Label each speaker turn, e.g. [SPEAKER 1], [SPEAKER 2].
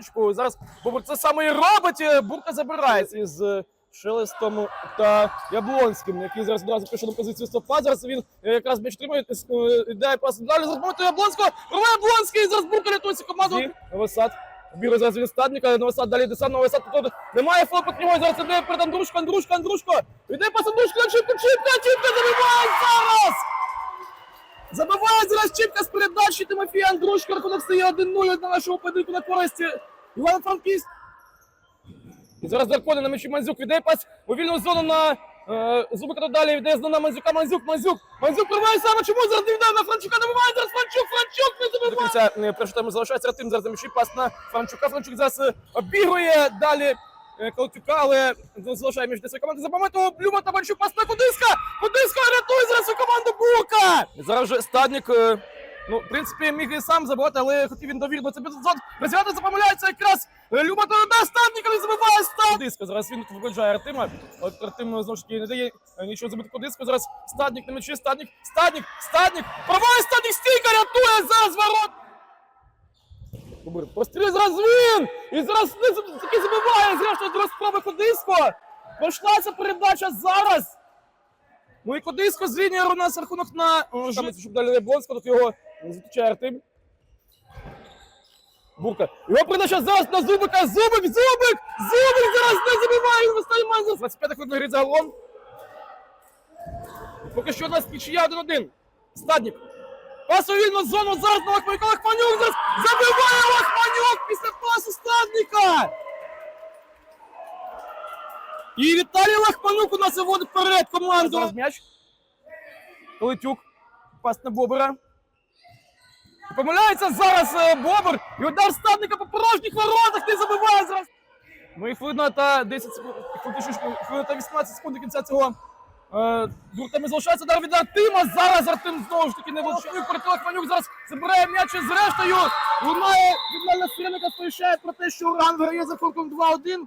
[SPEAKER 1] атаку. Зараз Бобр це саме і робить. е, Бурка забирається із е, Шелестом та Яблонським, який зараз одразу пише на позицію стопа. Зараз він е, якраз м'яч тримає, е, йде пас далі. Зараз Яблонського. Рве Яблонський, зараз Бурка рятується команду. Новосад. Бігає зараз він стадника, Новосад далі йде сам Новосад. Тут немає фол під нього, зараз іде перед Андрушко, Андрушко, Андрушко. Йде пас Андрушко, Чіпка, Чіпка, Чіпка забиває зараз! Забиває зараз Чіпка з передачі Тимофій Андрушко. Рахунок стає 1-0 на нашого поєдинку на користь Івана Франківськ. Зараз Даркони на м'ячі Манзюк віддає пас у вільну зону на е, Зубика далі віддає зону на Манзюка. Манзюк, Манзюк. Манзюк прорває саме. Чому зараз не віддає на Франчука? Набиває зараз Франчук, Франчук не забиває. До кінця е, першого тайму залишається Ратим. Зараз на м'ячі пас на Франчука. Франчук зараз е, обігрує далі. Е, але залишає між своєю команди. За моменту Блюма та Банчук пас на Кудиска. Кудиска рятує зараз свою команду Бука. Зараз вже стадник. е, Ну, в принципі, міг і сам забивати, але хотів він довірно це епізод. Розв'язати помиляється якраз е, Люба Торода, Стадника не забиває. Диско, зараз він виходжає Артема. От Артем знову ж таки не дає нічого забити по диску. Зараз Стадник на м'ячі, Стадник, Стадник, Стадник. Проводить Стадник стійка, рятує зараз ворот. Кубир, Постріл зараз він! І зараз таки забиває, зрештою до спроби Кудисько. Пішлася передача зараз. Ну і Кудисько зрівнює у нас рахунок на там, щоб далі Яблонська, тут його зустрічає Артем. Бурка. Його передача зараз на Зубика. Зубик, Зубик! Зубик зараз не забиває, він вистає майже. 25 хвилин гри загалом. Поки що у нас нічия 1-1. Стадник. Пас вільну зону зараз на Лахманюка. Лахманюк зараз забиває Лахманюк після пасу Стадника. І Віталій Лахманюк у нас виводить вперед команду. Зараз м'яч. Летюк. Пас на Бобера. Помиляється зараз е, Бобер. І удар стадника по порожніх воротах не забиває зараз. Ну і хвилина та 10 секунд, хвилина та 18 секунд до кінця цього е, дуртами залишається. Удар від Артема. Зараз Артем знову ж таки не влучив. Проти Манюк зараз забирає м'яч і зрештою лунає фінальна сиреника сповіщає про те, що Уран виграє за рахунком 2-1.